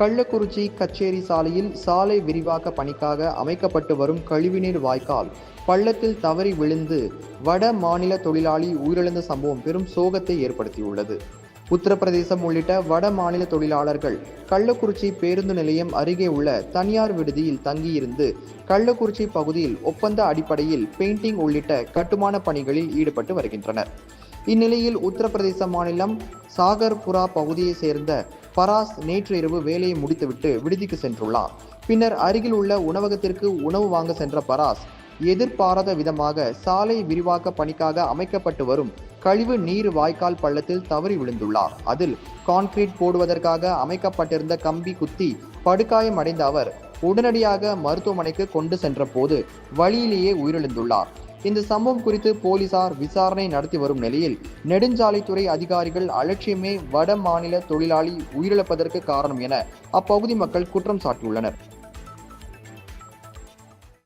கள்ளக்குறிச்சி கச்சேரி சாலையில் சாலை விரிவாக்க பணிக்காக அமைக்கப்பட்டு வரும் கழிவுநீர் வாய்க்கால் பள்ளத்தில் தவறி விழுந்து வட மாநில தொழிலாளி உயிரிழந்த சம்பவம் பெரும் சோகத்தை ஏற்படுத்தியுள்ளது. உத்தரப்பிரதேசம் உள்ளிட்ட வட மாநில தொழிலாளர்கள் கள்ளக்குறிச்சி பேருந்து நிலையம் அருகே உள்ள தனியார் விடுதியில் தங்கியிருந்து கள்ளக்குறிச்சி பகுதியில் ஒப்பந்த அடிப்படையில் பெயிண்டிங் உள்ளிட்ட கட்டுமான பணிகளில் ஈடுபட்டு வருகின்றனர். இந்நிலையில் உத்தரப்பிரதேச மாநிலம் சாகர்புரா பகுதியைச் சேர்ந்த பராஸ் நேற்று இரவு வேலையை முடித்துவிட்டு விடுதிக்கு சென்றுள்ளார். பின்னர் அருகில் உள்ள உணவகத்திற்கு உணவு வாங்க சென்ற பராஸ் எதிர்பாராத விதமாக சாலை விரிவாக்க பணிக்காக அமைக்கப்பட்டு வரும் கழிவு நீர் வாய்க்கால் பள்ளத்தில் தவறி விழுந்துள்ளார். அதில் கான்கிரீட் போடுவதற்காக அமைக்கப்பட்டிருந்த கம்பி குத்தி படுகாயம் அடைந்த அவர் உடனடியாக மருத்துவமனைக்கு கொண்டு சென்ற போது வழியிலேயே உயிரிழந்துள்ளார். இந்த சம்பவம் குறித்து போலீசார் விசாரணை நடத்தி வரும் நிலையில் நெடுஞ்சாலைத்துறை அதிகாரிகள் அலட்சியமே வட மாநில தொழிலாளி உயிரிழப்பதற்கு காரணம் என அப்பகுதி மக்கள் குற்றம் சாட்டியுள்ளனர்.